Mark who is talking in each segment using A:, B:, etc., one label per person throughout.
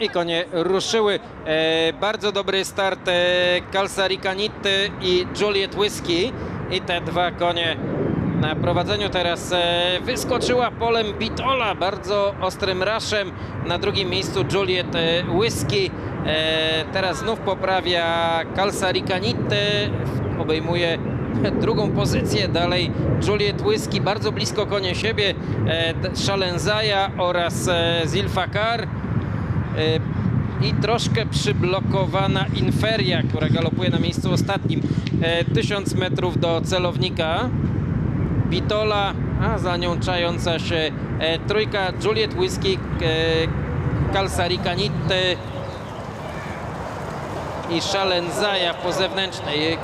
A: I konie ruszyły. E, bardzo dobry start e, Kalsari Kanity i Juliet Whisky. I te dwa konie na prowadzeniu teraz e, wyskoczyła polem Bitola bardzo ostrym raszem. Na drugim miejscu Juliet e, Whisky. E, teraz znów poprawia Kalsari Kanity. Obejmuje drugą pozycję. Dalej Juliet Whisky bardzo blisko konie siebie. E, Szalenzaja oraz e, Zilfakar. E, i troszkę przyblokowana Inferia, która galopuje na miejscu ostatnim. E, 1000 metrów do celownika. Bitola, a za nią czająca się e, trójka Juliet Whisky, e, Kalsari Kanity i Szalenzaja po zewnętrznej.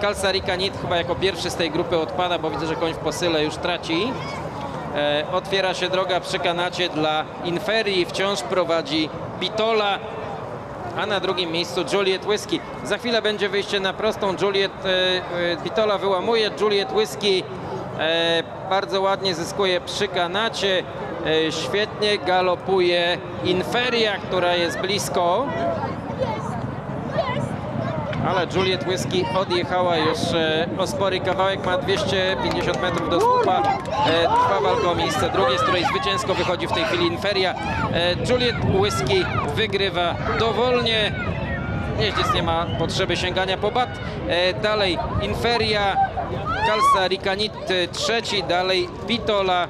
A: Kalsari Kanit chyba jako pierwszy z tej grupy odpada, bo widzę, że koń w posyle już traci. E, otwiera się droga przy kanacie dla Inferii, wciąż prowadzi Bitola, a na drugim miejscu Juliet Whisky. Za chwilę będzie wyjście na prostą. Juliet e, e, Bitola wyłamuje, Juliet Whisky e, bardzo ładnie zyskuje przy kanacie. E, świetnie galopuje Inferia, która jest blisko. Ale Juliet Whisky odjechała już e, o spory kawałek, ma 250 metrów do słupa. E, trwa walka o miejsce drugie, z której zwycięsko wychodzi w tej chwili Inferia. E, Juliet Whisky wygrywa dowolnie. Jeździec nie ma potrzeby sięgania po bat. Dalej Inferia, Kalsa Rikanit trzeci, dalej Bitola,